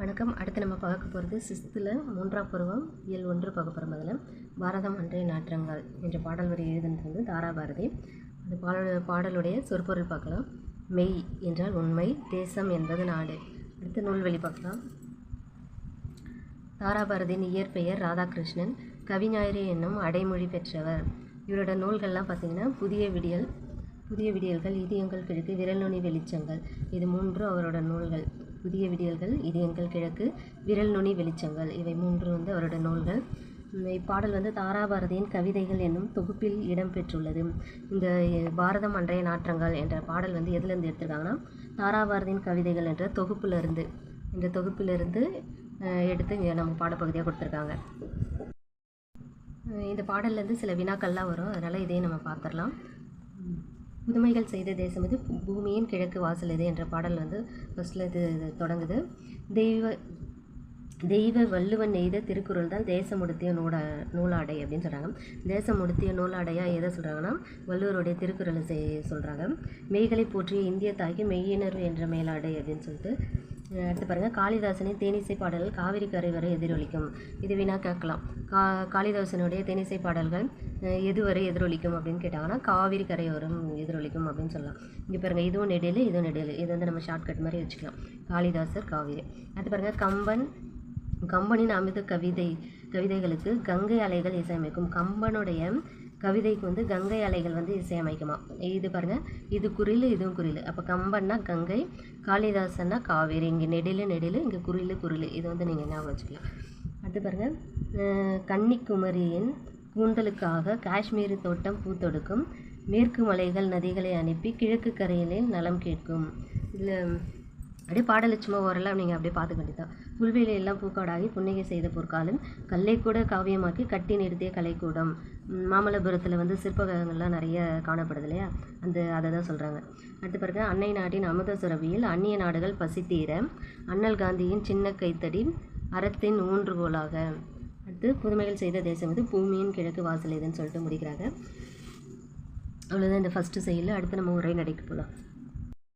வணக்கம். அடுத்து நம்ம பார்க்க போகிறது சிஸ்தில் மூன்றாம் பருவம் இயல் ஒன்று பார்க்க போகிறோம் அதில். பாரதம் அன்றைய நாற்றங்கள் என்ற பாடல் வரி எழுதுனது வந்து தாராபாரதி. அந்த பாடல் பாடலுடைய சொற்பொருள் பார்க்கலாம். மெய் என்றால் உண்மை தேசம் என்பது நாடு. அடுத்து நூல்வெளி பார்க்கலாம். தாராபாரதியின் இயற்பெயர் ராதாகிருஷ்ணன். கவிஞாயிறு என்னும் அடைமொழி பெற்றவர். இவரோட நூல்கள்லாம் பார்த்திங்கன்னா புதிய விடியல் புதிய விடியல்கள் இதயங்கள் கிழக்கு விரல் நுனி வெளிச்சங்கள். இது மூன்றும் அவரோட நூல்கள். புதிய விடியல்கள் இதயங்கள் கிழக்கு விரல் நுனி வெளிச்சங்கள். இவை மூன்று வந்து அவரோட நூல்கள். இப்பாடல் வந்து தாராபாரதியின் கவிதைகள் என்னும் தொகுப்பில் இடம்பெற்றுள்ளது. இந்த பாரதம் அன்றைய நாற்றங்கள் என்ற பாடல் வந்து எதுலேருந்து எடுத்திருக்காங்கன்னா தாராபாரதியின் கவிதைகள் என்ற தொகுப்பிலிருந்து இந்த தொகுப்பிலிருந்து எடுத்து இங்கே நம்ம பாடப்பகுதியாக கொடுத்துருக்காங்க. இந்த பாடல்லேருந்து சில வினாக்கள்லாம் வரும். அதனால் இதையும் நம்ம பார்த்துடலாம். புதுமைகள் செய்த தேசம் இது. பூமியின் கிழக்கு வாசல் இது என்ற பாடல் வந்து ஃபஸ்ட்டில் இது தொடங்குது. தெய்வ தெய்வ வள்ளுவன் நெய்த திருக்குறள் தான் தேசமுடுத்திய நூடா நூலாடை அப்படின்னு சொல்கிறாங்க தேசமுடுத்திய நூலாடையாக எதை சொல்கிறாங்கன்னா வள்ளுவருடைய திருக்குறளை செய் சொல்கிறாங்க மெய்களை போற்றிய இந்திய தாய்க்கு மெய்யினர் என்ற மேலாடை அப்படின்னு சொல்லிட்டு அடுத்து பாருங்கள் காளிதாசனின் தேனிசை பாடல்கள் காவிரி கரை வரை எதிரொலிக்கும். இது வினா கேட்கலாம். கா காளிதாசனுடைய தேனிசை பாடல்கள் எதுவரை எதிரொலிக்கும் அப்படின்னு கேட்டாங்கன்னா காவிரி வரும் எதிரொலிக்கும் அப்படின்னு சொல்லலாம். இங்கே பாருங்கள் இதுவும் நெடில் இதுவும் நெடில் இது வந்து நம்ம ஷார்ட்கட் மாதிரி வச்சுக்கலாம். காளிதாசர் காவிரி. அடுத்து பாருங்கள் கம்பன் கம்பனின் அமிர்த கவிதை கவிதைகளுக்கு கங்கை அலைகள் இசையமைக்கும். கம்பனுடைய கவிதைக்கு வந்து கங்கை அலைகள் வந்து இசையமைக்குமா. இது பாருங்கள் இது குரில் இதுவும் குரில் அப்போ கம்பன்னா கங்கை காளிதாசன்னா காவேரி. இங்கே நெடிலு நெடிலு இங்கே குரில் குரில் இது வந்து நீங்கள் ஞாபகம் வச்சுக்கலாம். அடுத்து பாருங்கள் கன்னிக்குமரியின் கூந்தலுக்காக காஷ்மீர் தோட்டம் பூத்தொடுக்கும் மேற்கு மலைகள் நதிகளை அனுப்பி கிழக்கு கரையிலே நலம் கேட்கும். இதில் அப்படியே பாடலை ஓரெல்லாம் நீங்கள் அப்படியே பார்த்துக்க வேண்டியதான் புல்வெளி எல்லாம் பூக்காடாகி புன்னகை செய்த பொற்காலம் கல்லை கூட காவியமாக்கி கட்டி நிறுத்திய கலைக்கூடம் மாமல்லபுரத்தில் வந்து சிற்பகங்கள்லாம் நிறைய காணப்படுது இல்லையா? அந்த அதை தான் சொல்கிறாங்க அடுத்து பிறகு அன்னை நாட்டின் அமுத சுரபியில் அந்நிய நாடுகள் பசித்தீர அண்ணல் காந்தியின் சின்ன கைத்தடி அறத்தின் ஊன்றுகோலாக அடுத்து புதுமைகள் செய்த தேசம் வந்து பூமியின் கிழக்கு வாசல் இதுன்னு சொல்லிட்டு முடிக்கிறாங்க. அவ்வளோதான் இந்த ஃபஸ்ட்டு செயல். அடுத்து நம்ம உரை நடைக்கு போகலாம்